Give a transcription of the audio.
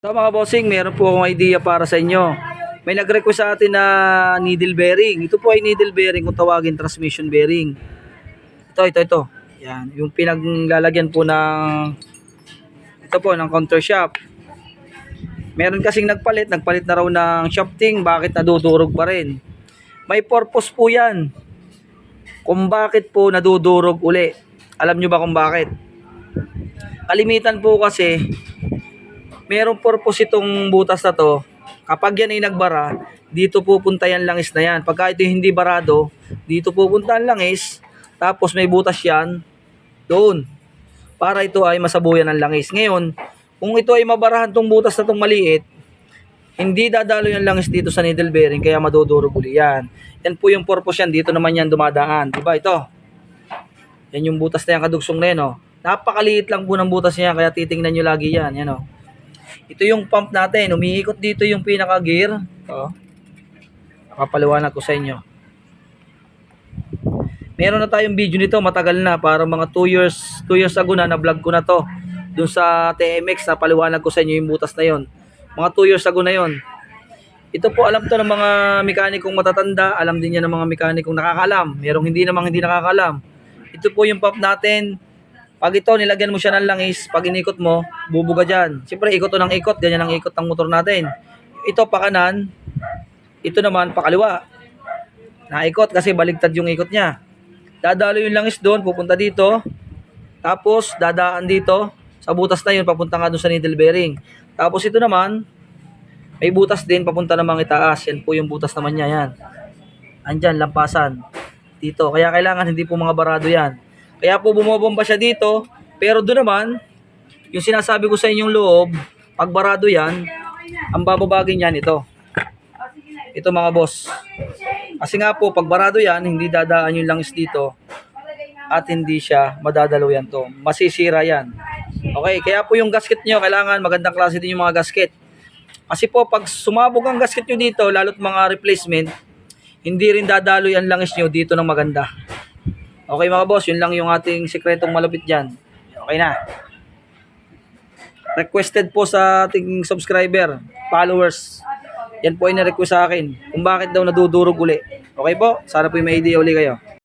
So mga bossing, meron po akong idea para sa inyo. May nag-request sa atin na needle bearing. Ito po ay needle bearing kung tawagin transmission bearing. Ito, ito, ito. Yan, yung pinaglalagyan po ng ito po ng counter shop. Meron kasing nagpalit, nagpalit na raw ng shafting, bakit nadudurog pa rin? May purpose po 'yan. Kung bakit po nadudurog uli. Alam nyo ba kung bakit? Kalimitan po kasi merong purpose itong butas na to. Kapag yan ay nagbara, dito pupunta yan langis na yan. Pagka ito hindi barado, dito pupunta ang langis, tapos may butas yan, doon. Para ito ay masabuyan ng langis. Ngayon, kung ito ay mabarahan tong butas na tong maliit, hindi dadalo yung langis dito sa needle bearing, kaya madudurog uli yan. Yan po yung purpose yan, dito naman yan dumadaan. Diba ito? Yan yung butas na yan, kadugsong na yan, oh. Napakaliit lang po ng butas niya, kaya titingnan nyo lagi yan. Yan, oh. Ito yung pump natin. Umiikot dito yung pinaka-gear. Ito. Papaliwanag ko sa inyo. Meron na tayong video nito. Matagal na. Para mga 2 years, 2 years ago na. Na-vlog ko na to. Doon sa TMX. na paliwanag ko sa inyo yung butas na yon. Mga 2 years ago na yon. Ito po alam to ng mga mekanikong matatanda. Alam din yan ng mga mekanikong nakakalam. Merong hindi namang hindi nakakalam. Ito po yung pump natin. Pag ito, nilagyan mo siya ng langis, pag inikot mo, bubuga dyan. Siyempre, ikot to ng ikot, ganyan ang ikot ng motor natin. Ito pa kanan, ito naman pa kaliwa. Naikot kasi baligtad yung ikot niya. Dadalo yung langis doon, pupunta dito. Tapos, dadaan dito. Sa butas na yun, papunta nga doon sa needle bearing. Tapos ito naman, may butas din, papunta namang itaas. Yan po yung butas naman niya, yan. Andyan, lampasan. Dito. Kaya kailangan hindi po mga barado yan. Kaya po bumobomba siya dito. Pero doon naman, yung sinasabi ko sa inyong loob, pag barado yan, ang bababagin yan ito. Ito mga boss. Kasi nga po, pag barado yan, hindi dadaan yung langis dito at hindi siya madadalo yan to. Masisira yan. Okay, kaya po yung gasket nyo, kailangan magandang klase din yung mga gasket. Kasi po, pag sumabog ang gasket nyo dito, lalo't mga replacement, hindi rin dadalo yan langis nyo dito ng maganda. Okay mga boss, yun lang yung ating sikretong malupit dyan. Okay na. Requested po sa ating subscriber, followers. Yan po ay na-request sa akin kung bakit daw nadudurog uli. Okay po? Sana po may idea uli kayo.